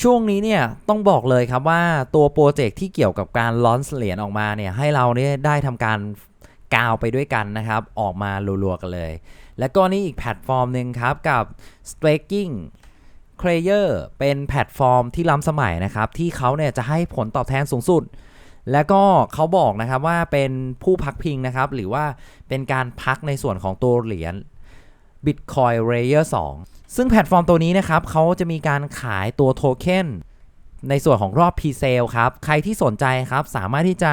ช่วงนี้เนี่ยต้องบอกเลยครับว่าตัวโปรเจกต์ที่เกี่ยวกับการลอนเหรียญออกมาเนี่ยให้เราเนี่ยได้ทำการกาวไปด้วยกันนะครับ ออกมารัวๆกันเลย แล้วก็นี่อีกแพลตฟอร์มหนึ่งครับกับ staking c r a y e r เป็นแพลตฟอร์มที่ล้ำสมัยนะครับ ที่เขาเนี่ยจะให้ผลตอบแทนสูงสุด แล้วก็เขาบอกนะครับว่าเป็นผู้พักพิงนะครับ หรือว่าเป็นการพักในส่วนของตัวเหรียญ Bitcoin Layer 2 ซึ่งแพลตฟอร์มตัวนี้นะครับเขาจะมีการขายตัวโทเค็นในส่วนของรอบ Pre-sale ครับ ใครที่สนใจครับสามารถที่จะ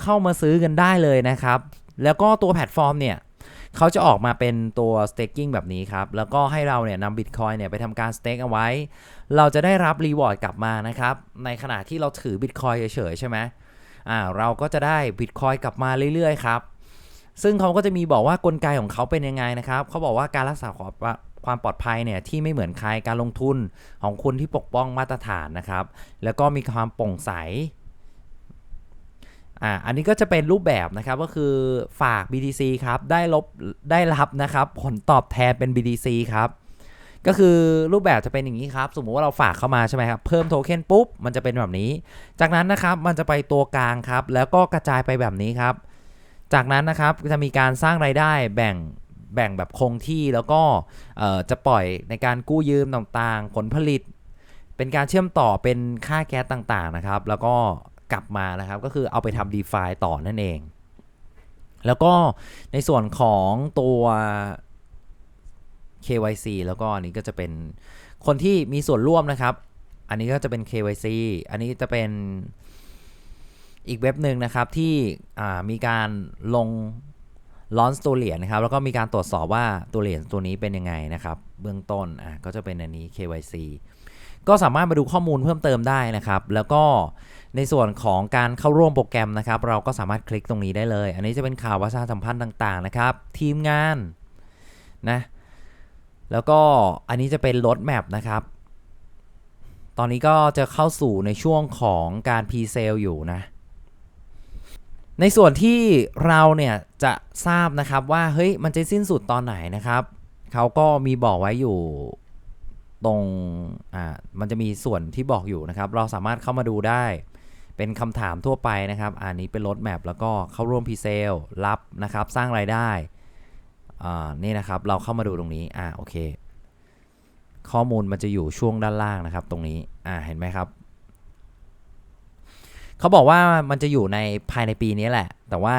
เข้ามาซื้อกันได้เลยนะครับ แล้วก็ตัวแพลตฟอร์มเนี่ยเขาจะออกมาเป็นตัว staking แบบนี้ครับ แล้วก็ให้เราเนี่ยนำ Bitcoin เนี่ยไปทำการ stake เอาไว้ เราจะได้รับ reward กลับมานะครับ ในขณะที่เราถือ Bitcoin เฉยๆใช่ไหมอ่าเราก็จะได้ Bitcoin กลับมาเรื่อยๆครับ ซึ่งเขาก็จะมีบอกว่ากลไกของเขาเป็นยังไงนะครับ เขาบอกว่าการรักษาความปลอดภัยเนี่ยที่ไม่เหมือนใครการลงทุนของคุณที่ปกป้องมาตรฐานนะครับ แล้วก็มีความโปร่งใสอ่าอันนี้ก็จะเป็นรูปแบบนะครับก็คือฝาก BTC ครับได้ลบได้รับนะครับผลตอบแทนเป็น BTC ครับก็คือรูปแบบจะเป็นอย่างนี้ครับ สมมุติว่าเราฝากเข้ามาใช่ไหมครับ เพิ่มโทเค็นปุ๊บ มันจะเป็นแบบนี้ จากนั้นนะครับ มันจะไปตัวกลางครับ แล้วก็กระจายไปแบบนี้ครับ จากนั้นนะครับจะมีการสร้างรายได้แบ่งแบ่งแบบคงที่แล้วก็จะปล่อยในการกู้ยืมต่างๆ ผลผลิต เป็นการเชื่อมต่อเป็นค่าแก๊สต่างๆนะครับ แล้วก็กลับมานะครับก็คือเอาไปทำ d e f i ต่อนั่นเอง แล้วก็ในส่วนของตัว KYC แล้วก็อันนี้ก็จะเป็นคนที่มีส่วนร่วมนะครับ อันนี้ก็จะเป็น KYC อันนี้จะเป็น อีกเว็บหนึ่งนะครับที่มีการลงลอนตัวเหรียญนะครับแล้วก็มีการตรวจสอบว่าตัวเหรียญตัวนี้เป็นยังไงนะครับ เบื้องต้นอะก็จะเป็นอันนี้ KYC ก็สามารถมาดูข้อมูลเพิ่มเติมได้นะครับ แล้วก็ในส่วนของการเข้าร่วมโปรแกรมนะครับ เราก็สามารถคลิกตรงนี้ได้เลย อันนี้จะเป็นข่าวประชาสัมพันธ์ต่าง ๆ นะครับ ทีมงานนะแล้วก็อันนี้จะเป็นรถแมพนะครับ ตอนนี้ก็จะเข้าสู่ในช่วงของการพรีเซลอยู่นะ ในส่วนที่เราเนี่ยจะทราบนะครับว่าเฮ้ยมันจะสิ้นสุดตอนไหนนะครับเขาก็มีบอกไว้อยู่ตรงอ่ามันจะมีส่วนที่บอกอยู่นะครับ เราสามารถเข้ามาดูได้ เป็นคำถามทั่วไปนะครับ อันนี้เป็นรถแมพแล้วก็เข้าร่วมพรีเซลรับนะครับ สร้างรายได้อ่านี่นะครับเราเข้ามาดูตรงนี้อ่าโอเค ข้อมูลมันจะอยู่ช่วงด้านล่างนะครับ ตรงนี้อ่าเห็นไหมครับ เขาบอกว่ามันจะอยู่ในภายในปีนี้แหละ แต่ว่า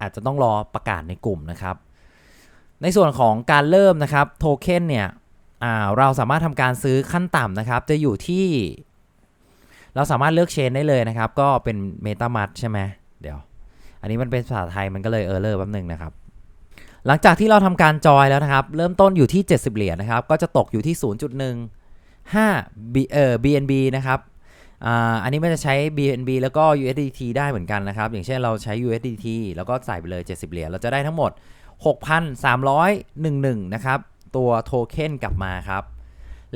อาจจะต้องรอประกาศในกลุ่มนะครับ ในส่วนของการเริ่มนะครับโทเค็นเนี่ยเราสามารถทำการซื้อขั้นต่ำนะครับ จะอยู่ที่ เราสามารถเลือกเชนได้เลยนะครับ ก็เป็น MetaMask ใช่ไหมเดี๋ยว อันนี้มันเป็นภาษาไทยมันก็เลยเออร์เลอร์แป๊บนึงนะครับ หลังจากที่เราทำการจอยแล้วนะครับ เริ่มต้นอยู่ที่ 70 เหรียญนะครับ ก็จะตกอยู่ที่ 0.15 B เอ่อ BNB นะครับ อันนี้มันจะใช้ BNB แล้วก็ USDT ได้เหมือนกันนะครับ อย่างเช่นเราใช้ USDT แล้วก็ใส่ไปเลย 70 เหรียญ เราจะได้ทั้งหมด 6,311 นะครับ ตัวโทเค็นกลับมาครับ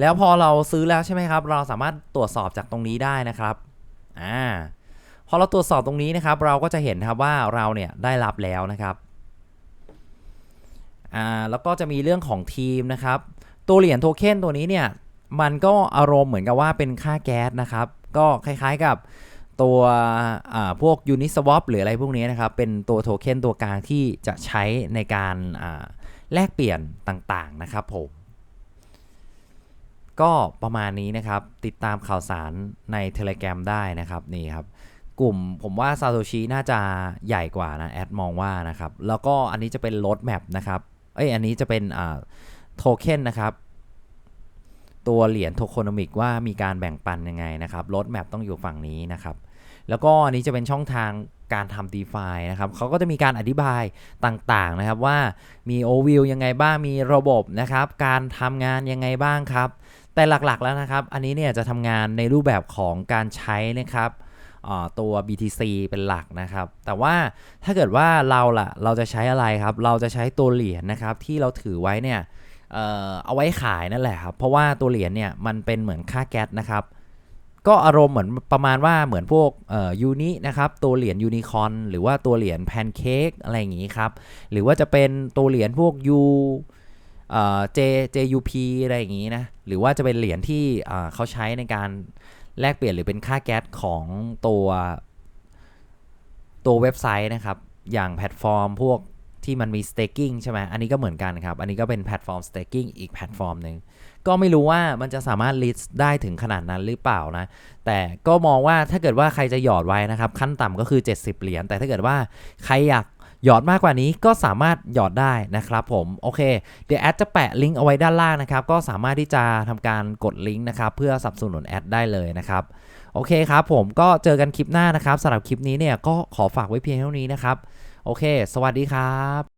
แล้วพอเราซื้อแล้วใช่ไหมครับ เราสามารถตรวจสอบจากตรงนี้ได้นะครับ อ่า พอเราตรวจสอบตรงนี้นะครับ เราก็จะเห็นครับว่าเราเนี่ยได้รับแล้วนะครับ อ่า แล้วก็จะมีเรื่องของทีมนะครับ ตัวเหรียญโทเค็นตัวนี้เนี่ย มันก็อารมณ์เหมือนกับว่าเป็นค่าแก๊สนะครับ ก็คล้ายๆกับตัวพวก Uniswap หรืออะไรพวกนี้นะครับ เป็นตัวโทเค็นตัวกลางที่จะใช้ในการแลกเปลี่ยนต่างๆนะครับผม ก็ประมาณนี้นะครับ ติดตามข่าวสารใน Telegram ได้นะครับนี่ครับ กลุ่มผมว่าซาโตชิน่าจะใหญ่กว่านะ แอดมองว่านะครับ แล้วก็อันนี้จะเป็นรถแมพนะครับ เอ้ยอันนี้จะเป็นโทเค็นนะครับ ตัวเหรียญโทโคโนมิกว่ามีการแบ่งปันยังไงนะครับรถแมพต้องอยู่ฝั่งนี้นะครับแล้วก็อันนี้จะเป็นช่องทางการทำ d e f i นะครับเขาก็จะมีการอธิบายต่างๆนะครับว่ามี overview ยังไงบ้างมีระบบนะครับการทำงานยังไงบ้างครับ แต่หลักๆแล้วนะครับ อันนี้เนี่ยจะทำงานในรูปแบบของการใช้นะครับตัว BTC เป็นหลักนะครับ แต่ว่าถ้าเกิดว่าเราล่ะเราจะใช้อะไรครับ เราจะใช้ตัวเหรียญนะครับที่เราถือไว้เนี่ย เอาไว้ขายนั่นแหละครับ เพราะว่าตัวเหรียญเนี่ยมันเป็นเหมือนค่าแก๊สนะครับ ก็อารมณ์เหมือนประมาณว่าเหมือนพวกยูนินะครับ ตัวเหรียญยูนิคอนหรือว่าตัวเหรียญแพนเค้กอะไรอย่างงี้ครับ หรือว่าจะเป็นตัวเหรียญพวกยูเอ่อ J JUP อะไรอย่างนี้นะ หรือว่าจะเป็นเหรียญที่เขาใช้ในการแลกเปลี่ยนหรือเป็นค่าแก๊สของตัวตัวเว็บไซต์นะครับ อย่างแพลตฟอร์มพวก ที่มันมี staking ใช่ไหมอันนี้ก็เหมือนกันครับ อันนี้ก็เป็นแพลตฟอร์ม staking อีกแพลตฟอร์มหนึ่ง ก็ไม่รู้ว่ามันจะสามารถ list ได้ถึงขนาดนั้นหรือเปล่านะ แต่ก็มองว่าถ้าเกิดว่าใครจะหยอดไว้นะครับ ขั้นต่ำก็คือ 70 เหรียญ แต่ถ้าเกิดว่าใครอยากหยอดมากกว่านี้ก็สามารถหยอดได้นะครับผม โอเค เดี๋ยวแอดจะแปะลิงก์เอาไว้ด้านล่างนะครับ ก็สามารถที่จะทำการกดลิงก์นะครับ เพื่อสนับสนุนแอดได้เลยนะครับ โอเคครับผมก็เจอกันคลิปหน้านะครับสำหรับคลิปนี้เนี่ยก็ขอฝากไว้เพียงเท่านี้นะครับ โอเค สวัสดีครับ